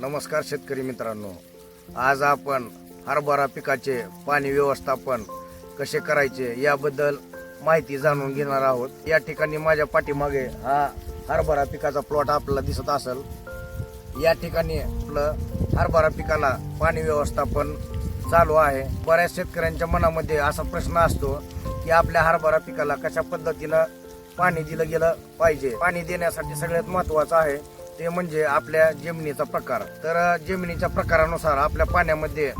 नमस्कार शेतकरी मित्रांनो. आज आपण हरभरा पिकाचे पाणी व्यवस्थापन कसे करायचे याबद्दल माहिती जाणून घेणार आहोत. या ठिकाणी माझ्या पाठीमागे हा हरभरा पिकाचा प्लॉट आपल्याला दिसत असेल. या ठिकाणी आपलं हरभरा पिकाला पाणी व्यवस्थापन चालू आहे. बऱ्याच शेतकऱ्यांच्या मनामध्ये असा प्रश्न असतो की आपल्या हरभरा पिकाला कशा पद्धतीनं पाणी दिलं गेलं पाहिजे? पाणी देण्यासाठी सगळ्यात महत्वाचं आहे ते म्हणजे आपल्या जमिनीचा प्रकार. तर जमिनीच्या प्रकारानुसार आपल्या पाण्यामध्ये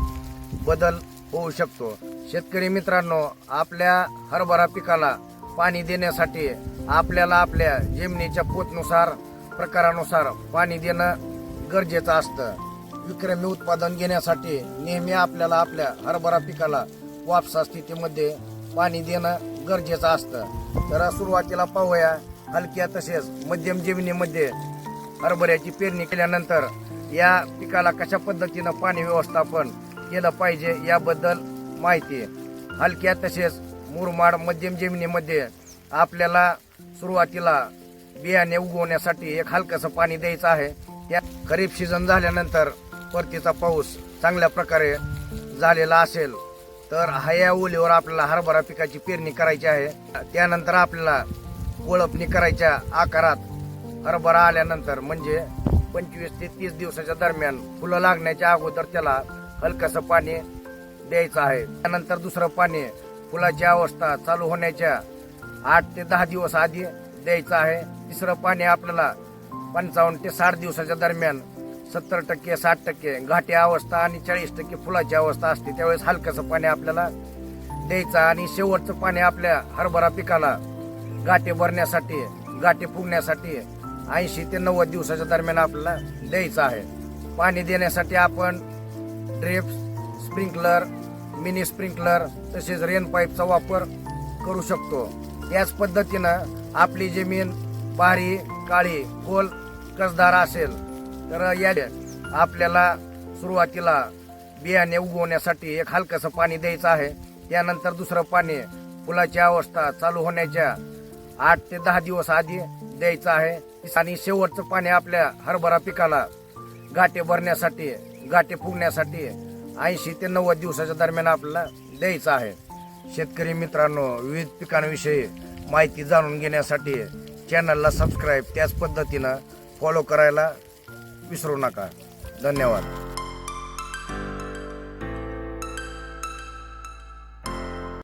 बदल होऊ शकतो. शेतकरी मित्रांनो आपल्या हरभरा पिकाला पाणी देण्यासाठी आपल्याला आपल्या जमिनीच्या पोतनुसार प्रकारानुसार पाणी देणं गरजेचं असतं. विक्रमी उत्पादन घेण्यासाठी नेहमी आपल्याला आपल्या हरभरा पिकाला वापसा स्थितीमध्ये पाणी देणं गरजेचं असतं. तर सुरुवातीला पाहूया हलक्या तसेच मध्यम जमिनीमध्ये हरभऱ्याची पेरणी केल्यानंतर या पिकाला कशा पद्धतीनं पाणी व्यवस्थापन केलं पाहिजे याबद्दल माहिती हलक्या तसेच मुरमाड मध्यम जमिनीमध्ये आपल्याला सुरुवातीला बियाणे उगवण्यासाठी एक हलकंसं पाणी द्यायचं आहे. त्या खरीप सीझन झाल्यानंतर परतीचा पाऊस चांगल्या प्रकारे झालेला असेल तर हा या ओलीवर आपल्याला हरभरा पिकाची पेरणी करायची आहे. त्यानंतर आपल्याला ओळपणी करायच्या आकारात हरभरा आल्यानंतर म्हणजे पंचवीस ते तीस दिवसाच्या दरम्यान फुलं लागण्याच्या अगोदर त्याला हलकसं पाणी द्यायचं आहे. त्यानंतर दुसरं पाणी फुलाची अवस्था चालू होण्याच्या आठ ते दहा दिवस आधी द्यायचं आहे. तिसरं पाणी आपल्याला पंचावन्न ते साठ दिवसाच्या दरम्यान सत्तर टक्के साठ टक्के घाटी अवस्था आणि चाळीस टक्के फुलाची अवस्था असते त्यावेळेस हलकसं पाणी आपल्याला द्यायचं आणि शेवटचं पाणी आपल्या हरभरा पिकाला गाठी भरण्यासाठी गाठी फुगण्यासाठी ऐंशी ते नव्वद दिवसाच्या दरम्यान आपल्याला द्यायचं आहे. पाणी देण्यासाठी आपण ड्रिप स्प्रिंकलर मिनी स्प्रिंकलर तसेच रेन पाईपचा वापर करू शकतो. त्याच पद्धतीनं आपली जमीन बारी काळी खोल कसदार असेल तर या आपल्याला सुरुवातीला बियाणे उगवण्यासाठी एक हलकंसं पाणी द्यायचं आहे. त्यानंतर दुसरं पाणी फुलाची अवस्था चालू होण्याच्या आठ ते दहा दिवस आधी द्यायचं आहे. आणि शेवटचं पाणी आपल्या हरभरा पिकाला गाठी भरण्यासाठी गाठी फुगण्यासाठी ऐंशी ते नव्वद दिवसाच्या दरम्यान आपल्याला द्यायचं आहे. शेतकरी मित्रांनो विविध पिकांविषयी माहिती जाणून घेण्यासाठी चॅनलला सबस्क्राईब त्याच पद्धतीनं फॉलो करायला विसरू नका. धन्यवाद.